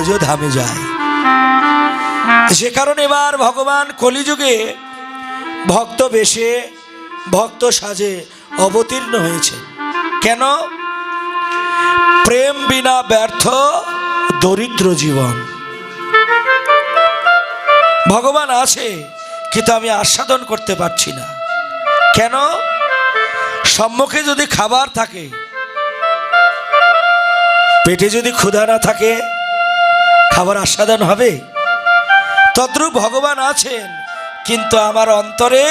ব্রজ ধামে যায়। সে কারণে এবার ভগবান কলিযুগে ভক্ত বেশে, ভক্ত সাজে অবতীর্ণ হয়েছে। কেন? প্রেম বিনা ব্যর্থ দরিদ্র জীবন। ভগবান আছে, কিন্তু আমি আস্বাদন করতে পারছি না। কেন? সম্মুখে যদি খাবার থাকে, পেটে যদি ক্ষুধা না থাকে খাবার আস্বাদন হবে? তদ্রূপ ভগবান আছেন, কিন্তু আমার অন্তরে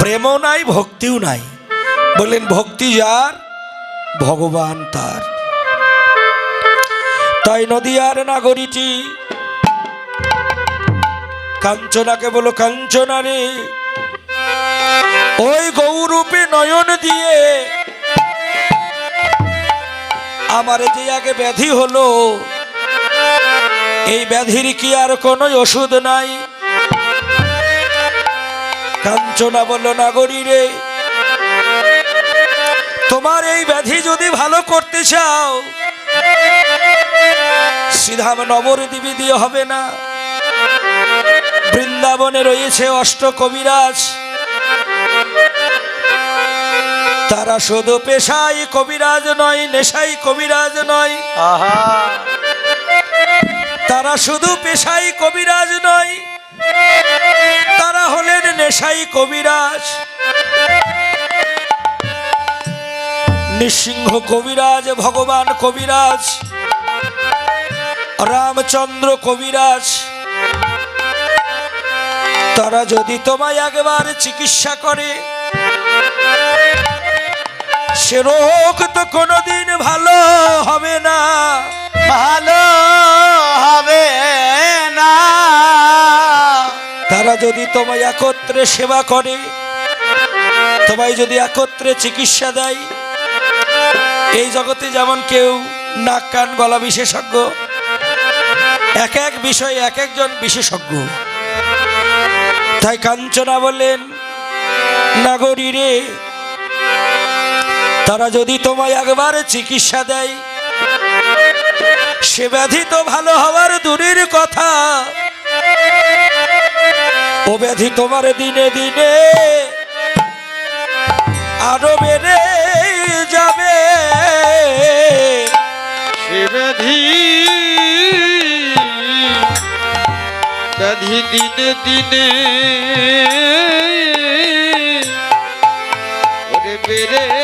প্রেমও নাই, ভক্তিও নাই। বললেন, ভক্তি যার, ভগবান তার। তাই নদীয়ার নাগরীটি কাঞ্চনাকে বলো, কাঞ্চনা রে, ওই গৌরূপে নয়ন দিয়ে আমার যে আগে ব্যাধি হলো। এই ব্যাধির কি আর কোনো ওষুধ নাই? কাঞ্চনা বলল, নাগরী রে, তোমার এই ব্যাধি যদি ভালো করতে চাও সিধাম নবরদ্বীপে দিয়ে হবে না। বৃন্দাবনে রয়েছে অষ্ট কবিরাজ। তারা শুধু পেশাই কবিরাজ নয়, নেশাই কবিরাজ নয়। আহা। তারা শুধু পেশাই কবিরাজ নয়, তারা হলেন নেশাই কবিরাজ। নৃসিংহ কবিরাজ, ভগবান কবিরাজ, রামচন্দ্র কবিরাজ। তারা যদি তোমায় একবার চিকিৎসা করে, সে রোগ তো কোনোদিন ভালো হবে না। ভালো হবে না। তারা যদি তোমায় একত্রে সেবা করে, তোমায় যদি একত্রে চিকিৎসা দেয়, এই জগতে যেমন কেউ নাক, কান, গলা বিশেষজ্ঞ, এক এক বিষয়ে এক একজন বিশেষজ্ঞ। তাই কাঞ্চনা বললেন, নাগরী রে, তারা যদি তোমায় একবার চিকিৎসা দেয় সে ব্যাধি তো ভালো হওয়ার দূরের কথা। ও ব্যাধি তোমার দিনে দিনে আরও বেড়ে যাবে। সে ব্যাধি ব্যাধি দিনে দিনে বেড়ে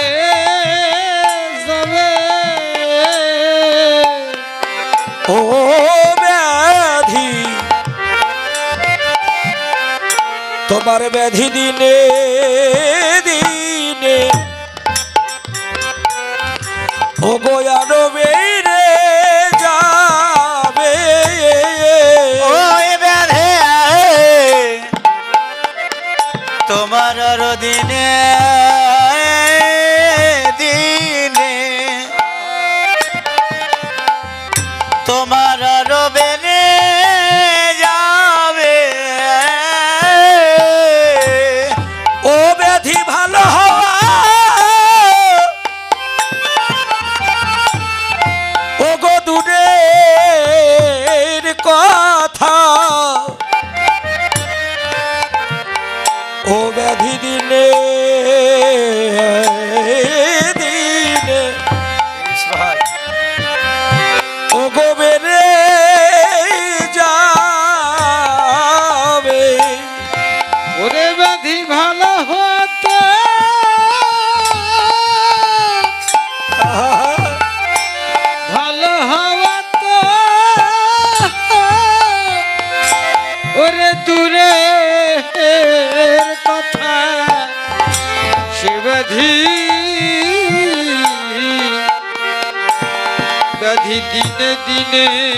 তোমার ব্যাধি দিনে দিনে। ও গোয়ানো বেড়ে যাবে। তোমার দিনে দিনে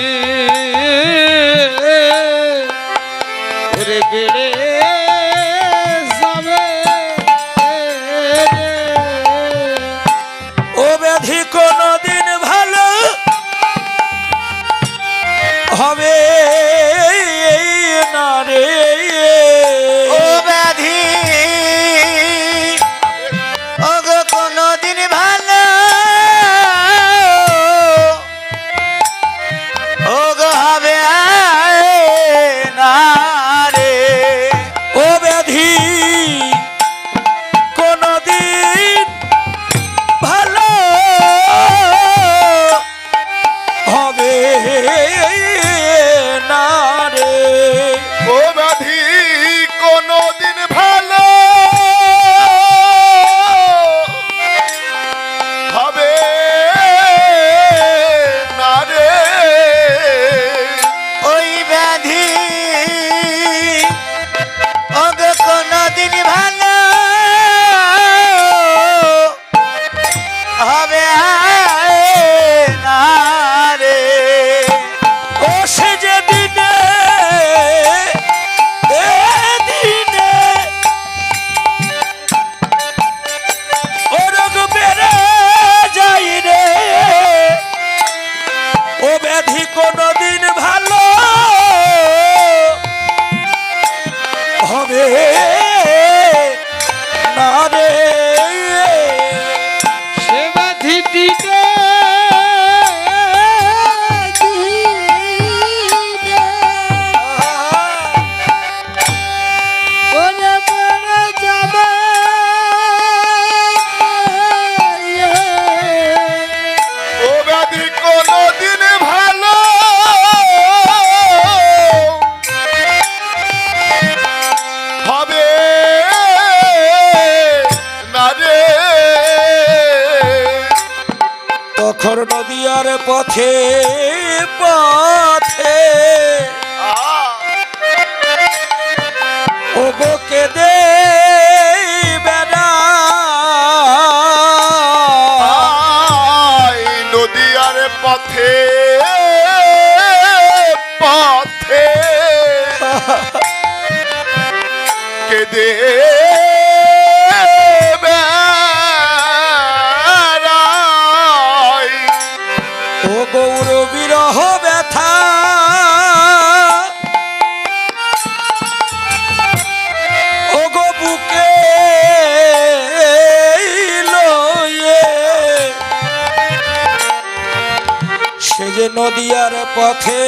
পথে পথে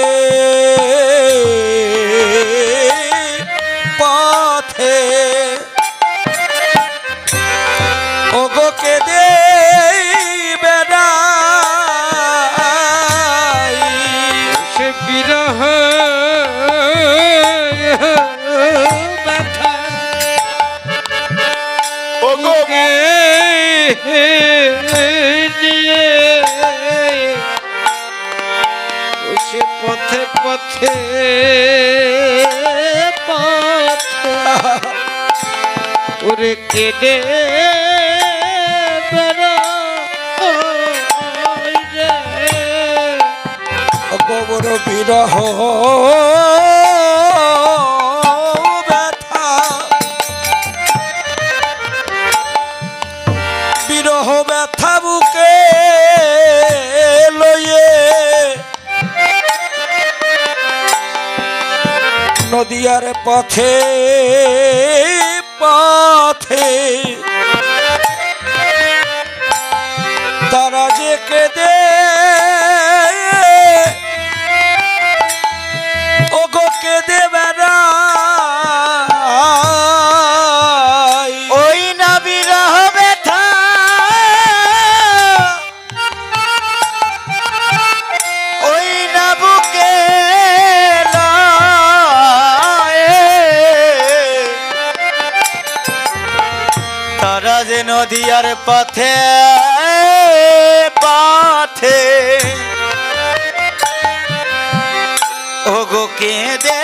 গোবর বিরহ ব্যথা। বিরহ ব্যথা বুকে লয়ে নদিয়ার পথে পথে যে নদীয়ার পথে পাথে। ও গো কেঁদে কেঁদে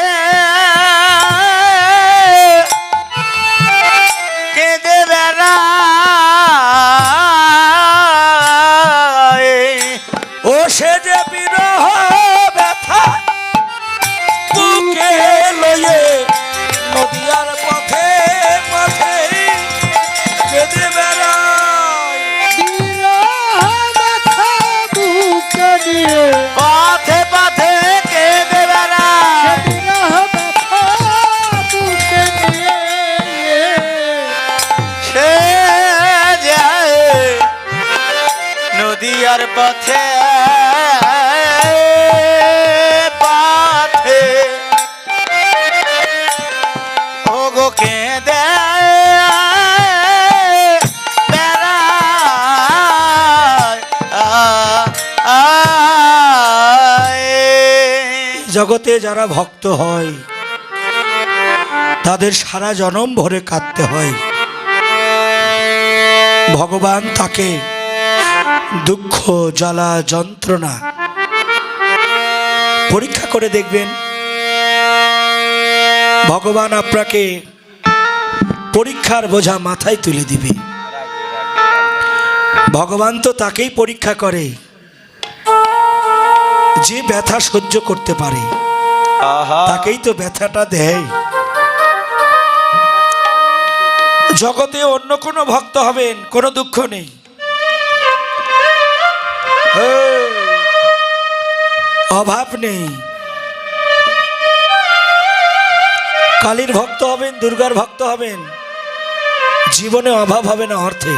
পথে পথে ও গো কেঁদে আ- আয়। জগতে যারা ভক্ত হয়, তাদের সারা জনম ভরে কাঁদতে হয় ভগবান তাকে দুঃখ জ্বালা যন্ত্রণা। পরীক্ষা করে দেখবেন ভগবান আপনাকে পরীক্ষার বোঝা মাথায় তুলে দিবে। ভগবান তো তাকেই পরীক্ষা করে যে ব্যথা সহ্য করতে পারে তাকেই তো ব্যথাটা দেয়। জগতে অন্য কোনো ভক্ত হবেন কোনো দুঃখ নেই। অভাব নেই। কালীর ভক্ত হবেন, দুর্গার ভক্ত হবেন। জীবনে অভাব হবে না অর্থে।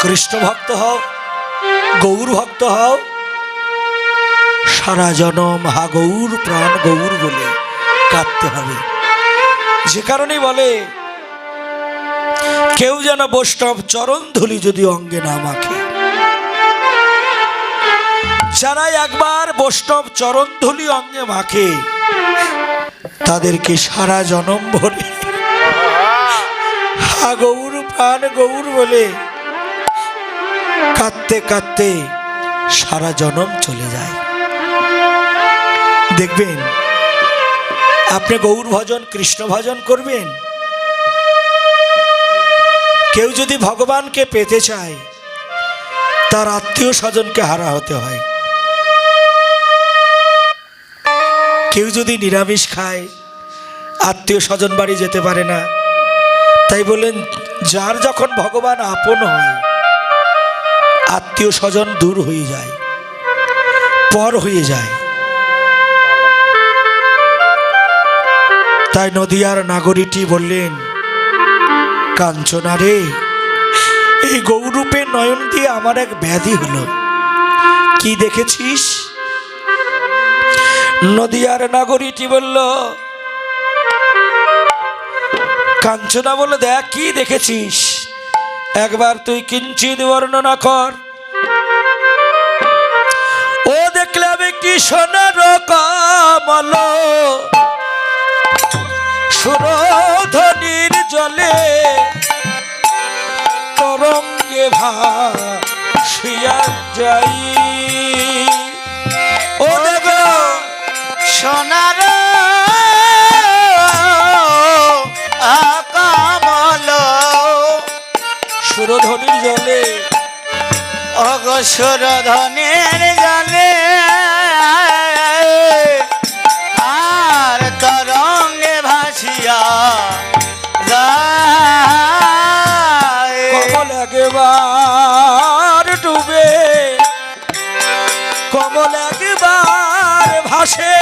কৃষ্ণ ভক্ত হও, গৌর ভক্ত হও। সারা জনম হা গৌর, প্রাণ গৌর বলে কাঁদতে হবে। যে কারণেই বলে, কেউ যেন বৈষ্ণব চরণ ধুলি যদি অঙ্গে না মাখে। যারা একবার বৈষ্ণব চরণ ধুলি অঙ্গে মাখে। তাদেরকে সারা জনম ভরে হা, গৌর প্রাণ গৌর বলে। কাঁদতে কাঁদতে সারা জনম চলে যায়। দেখবেন, আপনি গৌর ভজন, কৃষ্ণ ভজন করবেন। কেউ যদি ভগবানকে পেতে চায়, তার আত্মীয় স্বজনকে হারা হতে হয়। কেউ যদি নিরামিষ খায়, আত্মীয় স্বজন বাড়ি যেতে পারে না। তাই বলেন যার যখন ভগবান আপন হয়, আত্মীয় স্বজন দূর হয়ে যায়, পর হয়ে যায়। তাই নদিয়ার নাগরীটি বললেন, কাঞ্চনা রে, এই গৌরূপের নয়ন দিয়ে আমার এক ব্যাধি হলো। কি দেখেছিস? নদিয়ার নাগরীটি বলল, কাঞ্চনা বলল, দেখ কি দেখেছিস? একবার তুই কিঞ্চিত বর্ণনা কর। ও দেখলাম কি সোনার কমল? সুরধনির জলে তরঙ্গে ভা ভাসিয়া যাই। জলে অগসর ধনের জলে। আর তরঙ্গে ভাসিয়া একবার ডুবে কমল একবার ভাসে।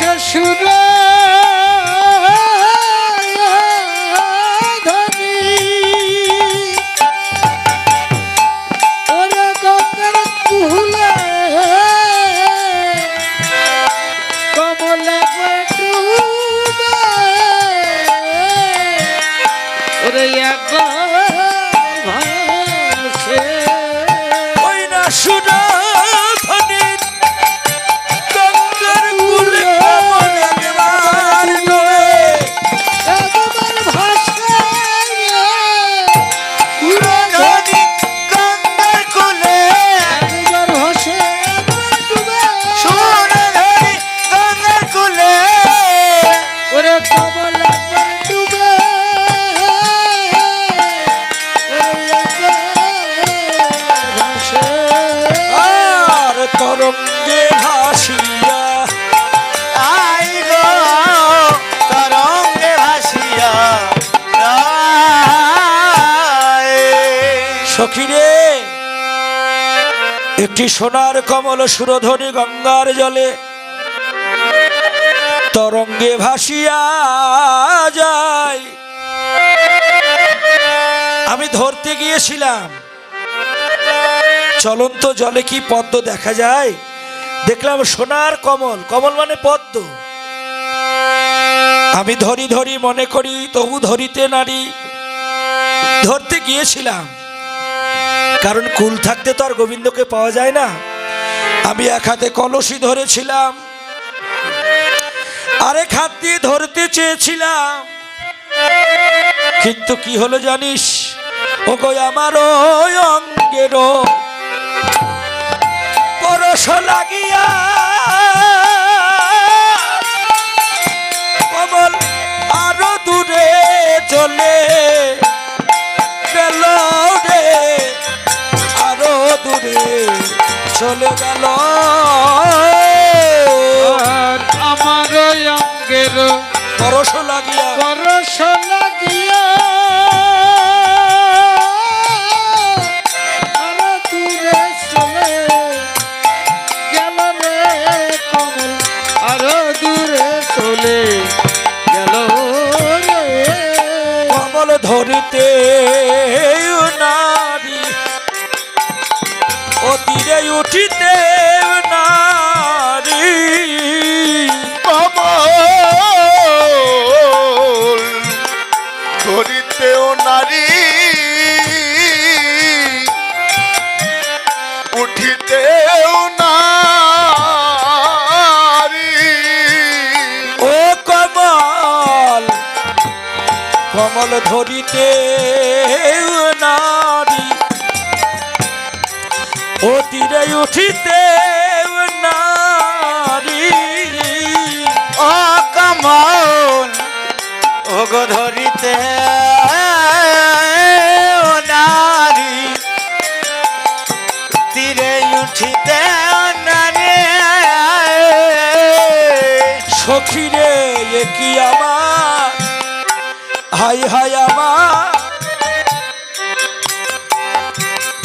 শ্বশুর সোনার কমল সুরধনী গঙ্গার জলে তরঙ্গে ভাসিয়া যায়। আমি ধরতে গিয়েছিলাম। চলন্ত জলে কি পদ্ম দেখা যায়? দেখলাম সোনার কমল। কমল মানে পদ্ম। আমি ধরি ধরি মনে করি, তবু ধরিতে নারী। ধরতে গিয়েছিলাম। কারণ কুল থাকতে তো আর গোবিন্দকে পাওয়া যায় না। আমি এক হাতে কলসি ধরেছিলাম, আরেক হাত দিয়ে ধরতে চেয়েছিলাম। কিন্তু কি হলো জানিস? ও গো আমার অঙ্গের পরশ লাগিয়া কমল আরও দূরে চলে গেল। আর আমার অঙ্গের পরশ লাগিয়া পরশ উঠিতে নারী কমল ধরিতেও নারী। উঠিতেও ধরিতে উঠিতে নারী। ও কমল ও গো ধরিতে নারী। তীরে উঠিতে নারী। সখিরে কি আমার? হাই হাই আমার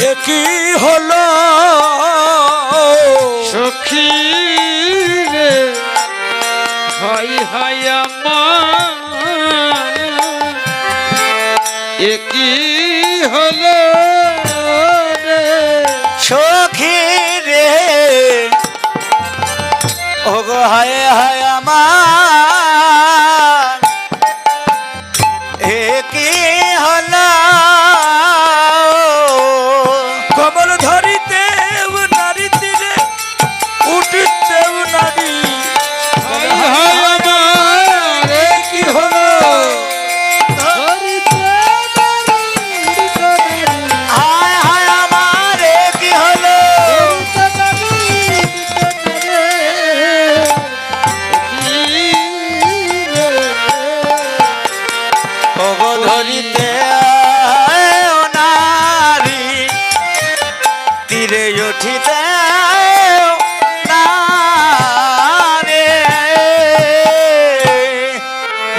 এ কি হলো? সখী ধরিতে নারী, তীরে উঠিতে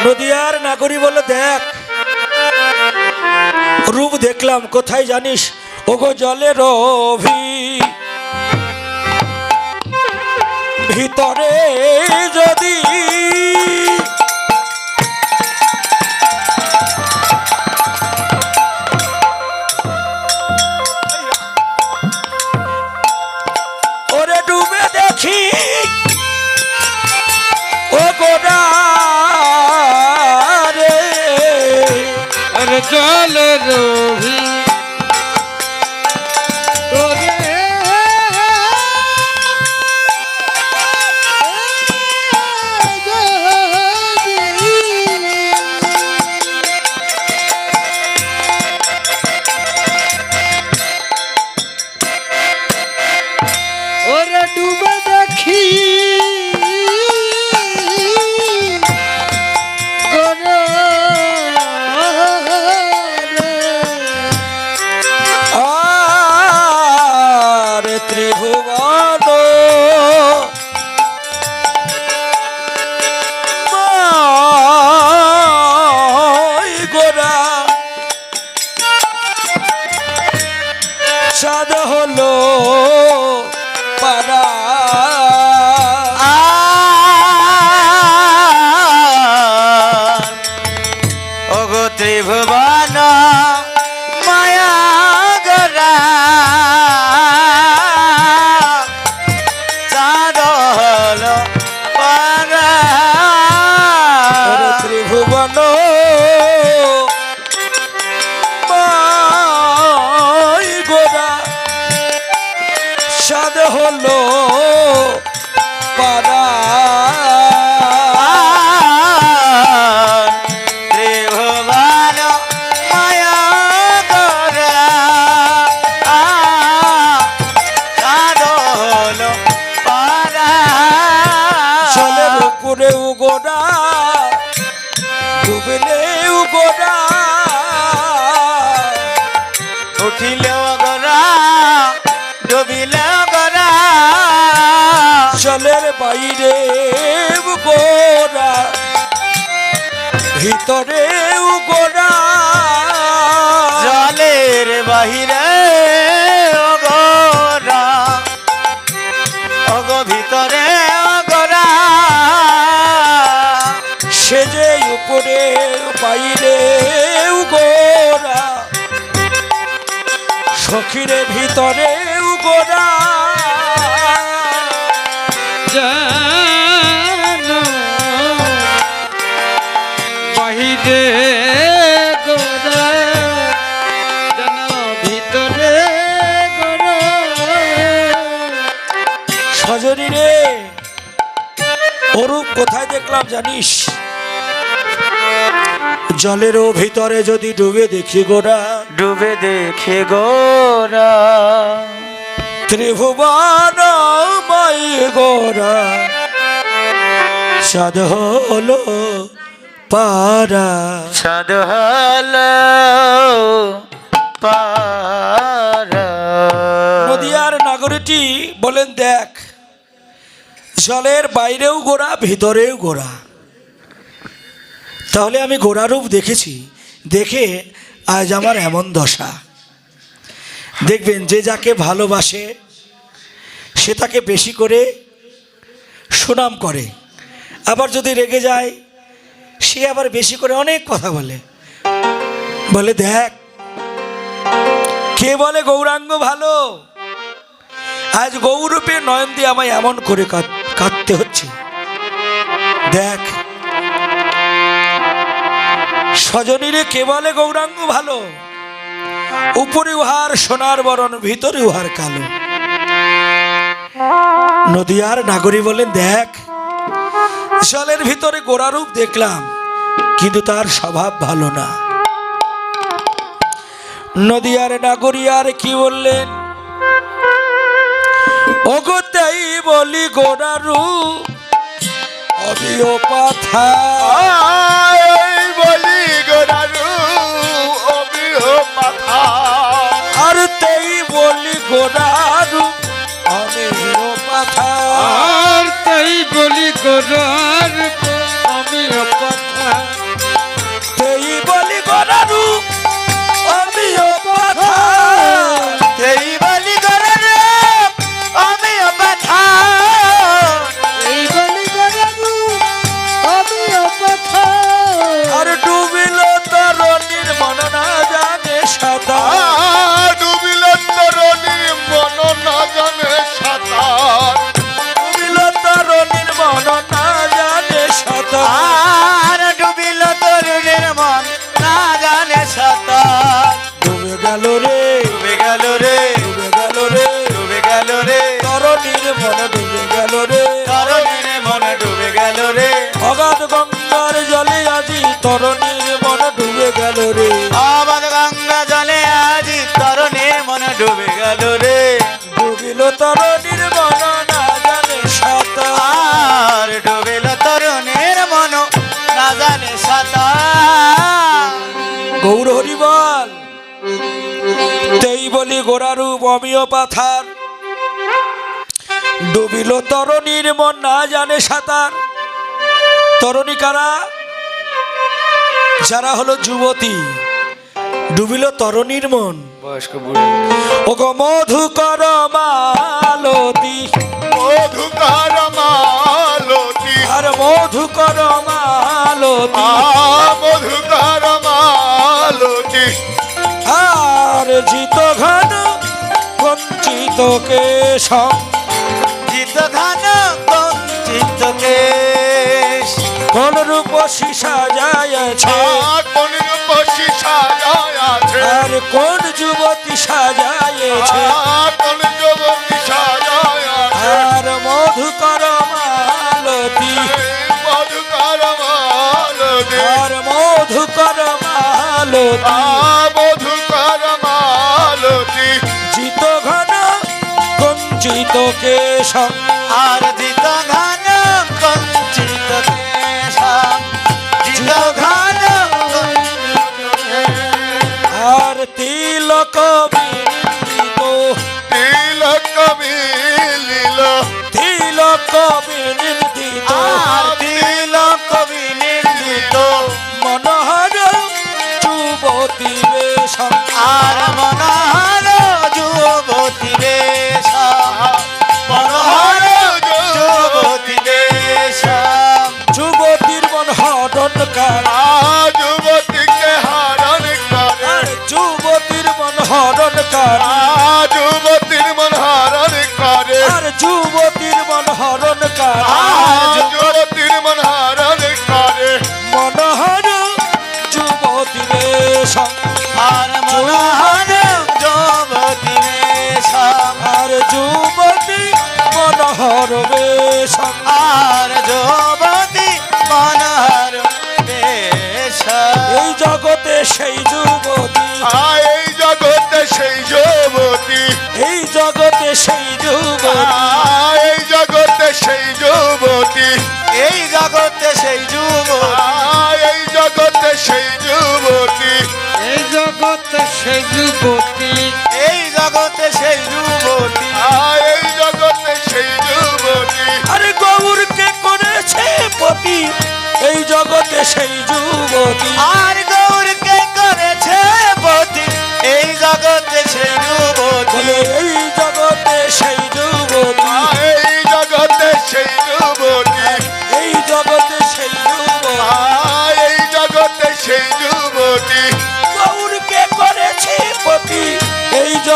নদিয়ার নাগরী বলে, দেখ, রূপ দেখলাম, কোথায় জানিস? ওগো জলের ভি ভিতরে আরে জলে ভিতরেও গোরা জলের বাহিরে অগরা অগ ভিতরে অগরা সে যে উপরে বাইরেও গোরা সখিরে ভিতরেও কোথায় দেখলাম জানিস? জলেরও ভিতরে যদি ডুবে দেখি গোরা ডুবে দেখে গোরা ত্রিভুবন মাই গোরা সাদ হলো পারা ছাদ হল পারা নদিয়ার নাগরিকটি বলেন দেখ জলের বাইরেও গোড়া ভিতরেও গোড়া তাহলে আমি গোড়ারূপ দেখেছি। দেখে আজ আমার এমন দশা। দেখবেন, যে যাকে ভালোবাসে, সে তাকে বেশি করে সুনাম করে। আবার যদি রেগে যায়, সে আবার বেশি করে অনেক কথা বলে। বলে, দেখ, কে বলে গৌরাঙ্গ ভালো? আজ গৌরূপে নয়ন দিয়ে আমায় এমন করে কাঁদ- কাঁদতে হচ্ছে। দেখ স্বজনীরে কে বলে গৌরাঙ্গ ভালো? উপরে উহার সোনার বরণ, ভিতরে উহার কালো। নদিয়ার নাগরী বলেন, দেখ, জলের ভিতরে গোড়ারূপ দেখলাম, কিন্তু তার স্বভাব ভালো না। নদিয়ার নাগরিয়ার কি বললেন? ওগোতেই বলি গোড়ারু অবিও পাথা। বলি গোরারু অবিহ মাথা আর তেই বলি গোড়ারু অবিও পাথা। আর তাই বলি গোরার আমি কথা বলি গোড়ারূপ অমিয় পাথার ডুবিল তরণীর মন না জানে সাঁতার। তরণী কারা? যারা হলো যুবতী। ডুবিল তরণীর মন। বয়স্ক ও গো মধুকর মালতী। মধুকার মালতী। আর মধুকর মালতী। মধুকার মালতী। জিত ঘন বঞ্চিত কেশম জিত ঘন কঞ্চিত কেশ। কোন রূপ সীসা যায়ছে? কোন সাজায় আছে আর কোন যুবতী সাজায়েছে? কোন যুবতী সাজায় আর মধুকর মালতী। মধুকর মালতী। আর মধুকর মালতী। বঞ্চিত কেশম আর জিত ঘন কঞ্চিত কেশ জিত ঘন আর তিলক আজ যুবতীর মন হরণ করে। আর যুবতীর মন হরণ কার। যুবতীর মন হরণ করে। মনোহর যুবতী বেশম আর মনোহর যুবতী বেশম আর যুবতী মনোহর বেশম আর যুবতী মনোহর এই জগতে সেই যুবতী। এই জগতে সেই যুবতী। এই জগতে সেই যুবতী। আরে গৌরকে করেছে পতি? এই জগতে সেই যুবতী। আর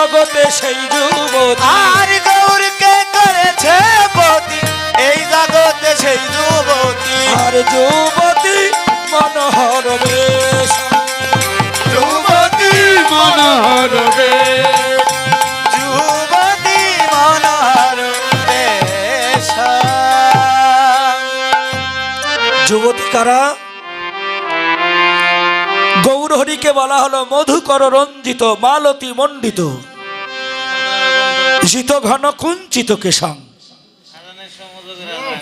জগতে সেই যুবতী। আর গৌরকে করেছে পতি এই জগতে সেই যুবতী। আর যুবতী মনোহর বেশ। যুবতী মনোহর বে যুবতী মনোহর বেশম। যুবতী কারা? গৌরহরিকে বলা হলো মধুকর রঞ্জিত মালতী মণ্ডিত। শীত ঘন কুঞ্চিত কেশং।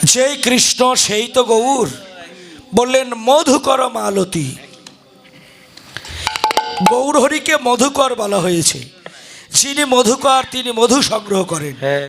যেই কৃষ্ণ, সেই তো গৌর। বললেন, মধুকর মালতী। গৌরহরিকে মধুকর বলা হয়েছে। যিনি মধুকর, তিনি মধু সংগ্রহ করেন।